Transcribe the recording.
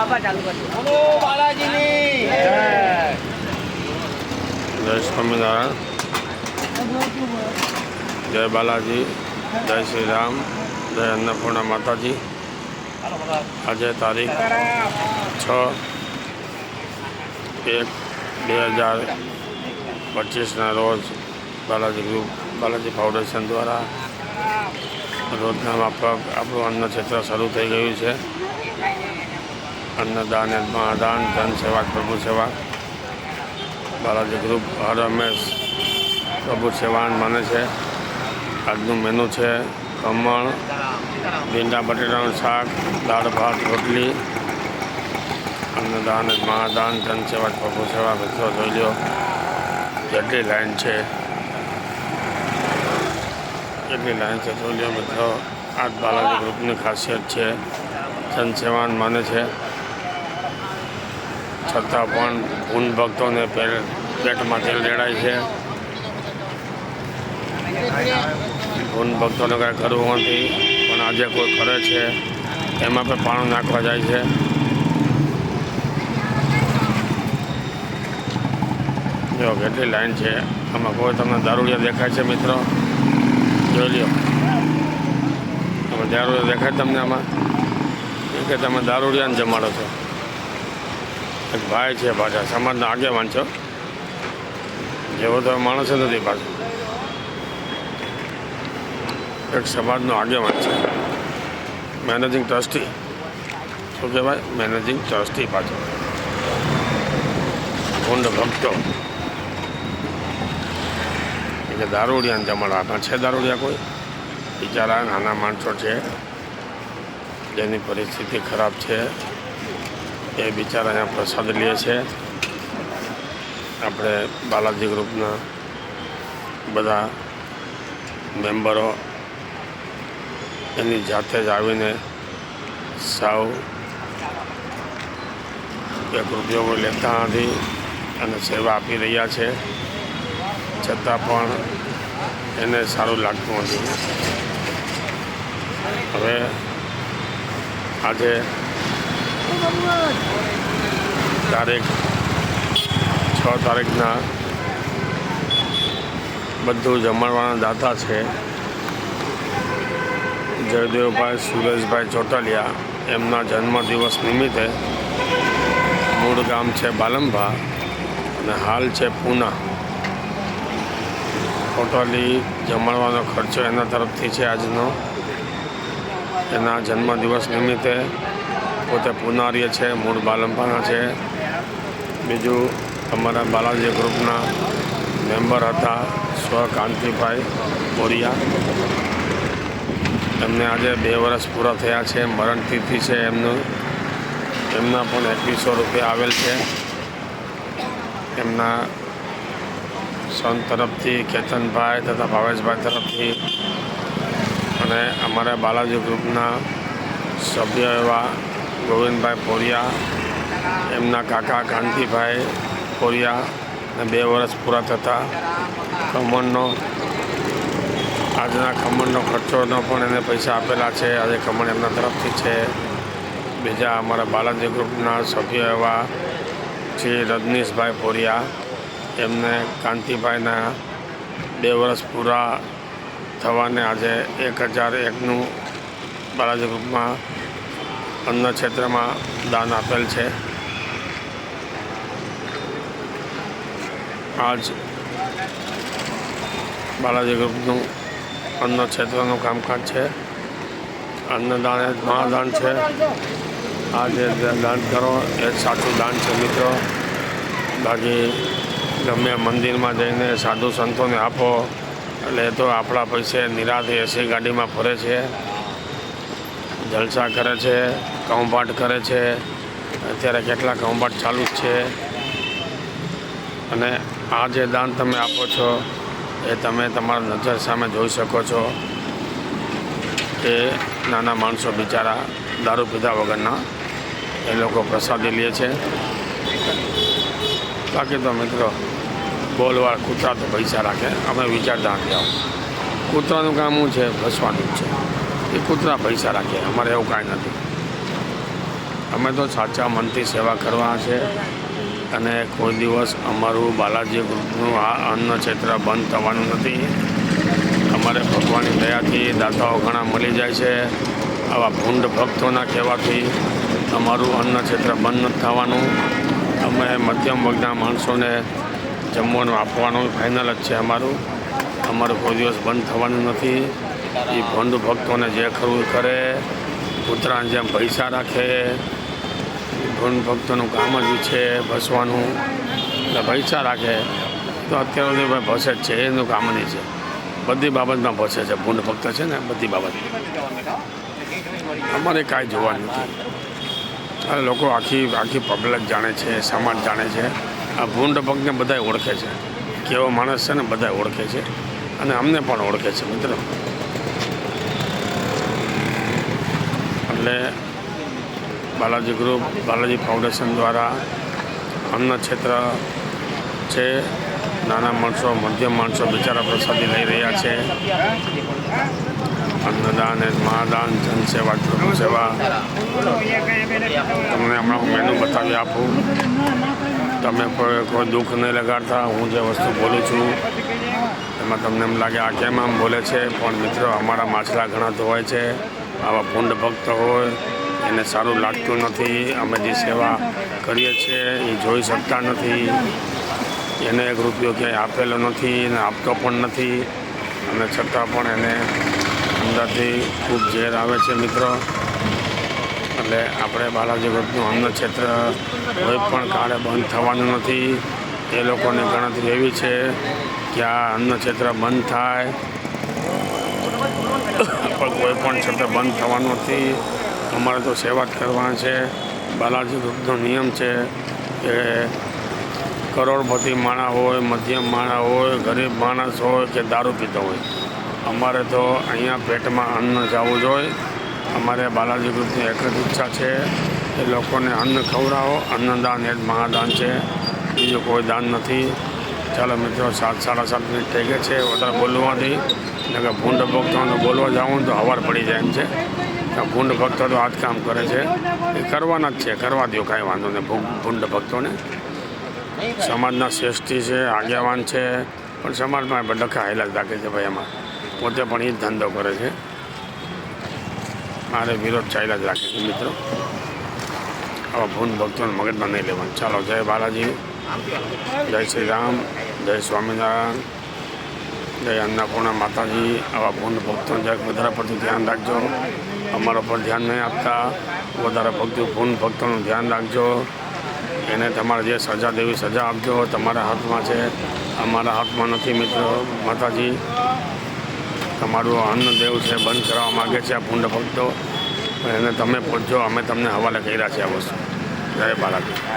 બાપા ચાલુ બોલો બાલાજીની. જય સ્વામિનારાયણ. જય બાલાજી જય શ્રી રામ જય અન્નપૂર્ણા માતાજી. આજે તારીખ છ એક બે હજાર પચીસના રોજ બાલાજી ગ્રુપ બાલાજી ફાઉન્ડેશન દ્વારા રોજના માફક આપણું અન્ન ક્ષેત્ર શરૂ થઈ ગયું છે. અન્નદાન મહાદાન જન સેવા, પ્રભુ સેવા. બાલાજી ગ્રુપ હર હંમેશ પ્રભુ સેવાન માને છે. આજનું મેનુ છે ખમણ, ભીંડા, બટેટાનું શાક, દાળ, ભાત, રોટલી. અન્નદાન મહાદાન ધન સેવા, પ્રભુ સેવા, મિત્રો, જોઈ લો જેટલી લાઈન છે. એટલી લાઈન છે, જોઈ લો મિત્રો. આ બાલાજી ગ્રુપની ખાસિયત છે. જન સેવાન માને છે. છતાં પણ ભૂન ભક્તોને પેટમાં તેલ રેડાય છે. ભૂન ભક્તોને કાંઈ કરવું નથી, પણ આજે કોઈ કરે છે, એમાં પણ પાણી નાખવા જાય છે. જો, કેટલી લાઈન છે. આમાં કોઈ તમને દારૂડિયા દેખાય છે, મિત્રો? જોઈ લ્યો. તમે દારૂડિયા દેખાય તમને આમાં? કે તમે દારૂડિયાને જમાડો છો. એક ભાઈ છે પાછા, સમાજના આગેવાન છો. જેવો તો માણસ નથી પાછો. એક સમાજનો આગેવાન છે. મેનેજિંગ ટ્રસ્ટી શું કહેવાય? મેનેજિંગ ટ્રસ્ટી પાછો. કુંડ ભક્તો. એટલે દારૂડિયાને જમાડા પણ છે દારૂડિયા કોઈ? બિચારા નાના માણસો છે. જેની પરિસ્થિતિ ખરાબ છે. એ બિચારા અહીંયા પ્રસાદ લે છે. આપણે બાલાજી ગ્રુપના બધા મેમ્બરો એની જાતે જ આવીને સાવ એક રૂપિયો લેતા નથી અને સેવા આપી રહ્યા છે. છતાં પણ એને સારું લાગતું નથી. હવે આજે તારીખ છ તારીખના બધું જમાડવાના દાતા છે. જયદેવભાઈ, સુરેશભાઈ ચોટલિયા એમના જન્મદિવસ નિમિત્તે મૂળ ગામ છે બાલંભા અને હાલ છે પૂના. ટોટલી જમાડવાનો ખર્ચો એના તરફથી છે આજનો. એના જન્મદિવસ નિમિત્તે પોતે પુનારીય છે, મૂળ બાલંપાના છે. બીજું અમારા બાલાજી ગ્રુપના મેમ્બર હતા સ્વ કાંતિભાઈ મોરિયા એમને આજે બે વર્ષ પૂરા થયા છે, મરણ તિથિ છે એમનું. એમના પણ એકવીસો રૂપિયા આવેલ છે. એમના સન તરફથી, કેતનભાઈ તથા ભાવેશભાઈ તરફથી અને અમારા બાલાજી ગ્રુપના સભ્ય એવા ગોવિંદભાઈ પોરિયા, એમના કાકા કાંતિભાઈ પોરિયા ને બે વર્ષ પૂરા થતા. ખમણનો, આજના ખમણનો ખર્ચોનો પણ એને પૈસા આપેલા છે. આજે ખમણ એમના તરફથી છે. બીજા અમારા બાલાજી ગ્રુપના સભ્ય એવા શ્રી રજનીશભાઈ પોરિયા, એમને કાંતિભાઈના બે વર્ષ પૂરા થવાને આજે એક હજાર એકનું બાલાજી ગ્રુપમાં અન્ન ક્ષેત્રમાં દાન આપેલ છે. આજ બાલાજી ગ્રુપનું અન્ન ક્ષેત્રનું કામકાજ છે. અન્નદાન એ મહાદાન છે. આ જે દાન કરો, એ સાચું દાન છે મિત્રો. બાકી ગમે મંદિરમાં જઈને સાધુ સંતોને આપો, એટલે એ તો આપણા પૈસે નિરાતે એસી ગાડીમાં ફરે છે. જલસા કરે છે કૌભાટ કરે છે. અત્યારે કેટલા કૌભાટ ચાલુ જ છે. અને આ જે દાન તમે આપો છો, એ તમે તમારા નજર સામે જોઈ શકો છો કે નાના માણસો બિચારા દારૂ પીધા વગરના એ લોકો પ્રસાદી લે છે. બાકી તો મિત્રો બોલવા કૂતરા તો પૈસા રાખે. અમે વિચારતા નથી આવું કૂતરાનું કામ શું છે? ભસવાનું છે. એ કૂતરા પૈસા રાખે. અમારે એવું કાંઈ નથી. અમે તો સાચા મનથી સેવા કરવા છે અને કોઈ દિવસ અમારું બાલાજી ગ્રુપનું આ અન્ન ક્ષેત્ર બંધ થવાનું નથી. અમારે ભગવાનની દયાથી દાતાઓ ઘણા મળી જાય છે. આવા ભૂંડ ભક્તોના કહેવાથી અમારું અન્ન ક્ષેત્ર બંધ નથી થવાનું. અમે મધ્યમ વર્ગના માણસોને જમવાનું આપવાનું ફાઇનલ જ છે અમારું. અમારું કોઈ દિવસ બંધ થવાનું નથી. એ ભંડ ભક્તોને જે ખરું કરે કૂતરાને જેમ પૈસા રાખે ભંડ ભક્તોનું કામ જ છે ભસવાનું. એટલે પૈસા રાખે. તો અત્યારે સુધી ભાઈ ભસે જ છે, એનું કામ નહીં છે. બધી બાબતમાં ભસે છે, ભૂંડ ભક્ત છે ને બધી બાબત. અમારે કાંઈ જોવાનું નથી. લોકો આખી આખી પબ્લિક જાણે છે, સમાજ જાણે છે. આ ભૂંડ ભક્તને બધાય ઓળખે છે. કેવો માણસ છે ને બધાય ઓળખે છે. અને અમને પણ ઓળખે છે, મિત્રો. એટલે બાલાજી ગ્રુપ, બાલાજી ફાઉન્ડેશન દ્વારા અન્ન ક્ષેત્ર છે. નાના માણસો, મધ્યમ માણસો બિચારા પ્રસાદી લઈ રહ્યા છે. અન્નદાન અને મહાદાન, જનસેવા સેવા તમને હમણાં હું મેનુ બતાવી આપું. તમે કોઈ કોઈ દુઃખ નહીં લગાડતા, હું જે વસ્તુ બોલું છું, એમાં તમને એમ લાગે, આ કેમ આમ બોલે છે? પણ મિત્રો, અમારા માછલા ઘણા ધોવાય છે. આવા ભૂંડ ભક્ત હોય, એને સારું લાગતું નથી. અમે જે સેવા કરીએ છીએ એ જોઈ શકતા નથી. એને એક રૂપિયો ક્યાંય આપેલો નથી અને આપતો પણ નથી. અને છતાં પણ એને અંદરથી ખૂબ ઝેર આવે છે મિત્રો. એટલે આપણે બાલાજી ગ્રુપનું અન્ન ક્ષેત્ર કોઈ પણ કાળે બંધ થવાનું નથી. એ લોકોની ગણતરી એવી છે કે આ અન્ન ક્ષેત્ર બંધ થાય. કોઈ પણ ક્ષેત્ર બંધ થવાનું નથી. અમારે તો સેવા જ કરવાની છે. બાલાજી ગ્રુપનો નિયમ છે કે કરોડપતિ માણા હોય, મધ્યમ માણા હોય, ગરીબ માણસ હોય કે દારૂ પીતો હોય. અમારે તો અહીંયા પેટમાં અન્ન જવું જોઈએ. અમારે બાલાજી ગ્રુપની એક જ ઈચ્છા છે કે લોકોને અન્ન ખવડાવો. અન્નદાન એ જ મહાદાન છે. બીજું કોઈ દાન નથી. ચાલો મિત્રો, સાત સાડા સાત મિનિટ થઈ ગયા છે. વધારે બોલવાથી કે ભૂંડ ભક્તોને બોલવા જાઉં તો હવાર પડી જાય એમ છે. ભૂંડ ભક્તો તો આ કામ કરે છે. એ કરવાના જ છે. કરવા દો કાંઈ વાંધો નહીં. ભૂંડ ભક્તોને. સમાજના શ્રેષ્ઠી છે, આગેવાન છે. પણ સમાજમાં ડખા હેલા રાખે છે ભાઈ એમાં. પોતે પણ એ જ ધંધો કરે છે. મારે વિરોધ ચાલ્યા જ રાખે છે, મિત્રો. આવા ભૂન ભક્તોને મગજમાં નહીં લેવાનું. ચાલો, જય બાલાજી. જય શ્રી રામ જય સ્વામિનારાયણ, જય અન્નપૂર્ણા માતાજી. આવા પૂર્ણ ભક્તો જરાક વધારે પડતું ધ્યાન રાખજો. અમારા પર ધ્યાન નહીં આપતા. વધારે ભક્તો પૂર્ણ ભક્તોનું ધ્યાન રાખજો. એને તમારે જે સજા દેવી સજા આપજો. તમારા હાથમાં છે. અમારા હાથમાં નથી મિત્રો. માતાજી, તમારું અન્ન દેવ છે, બંધ કરવા માગે છે આ પૂર્ણ ભક્તો. એને તમે પહોંચજો. અમે તમને હવાલે કર્યા છે આ વસ્તુ. જય બાલાજી.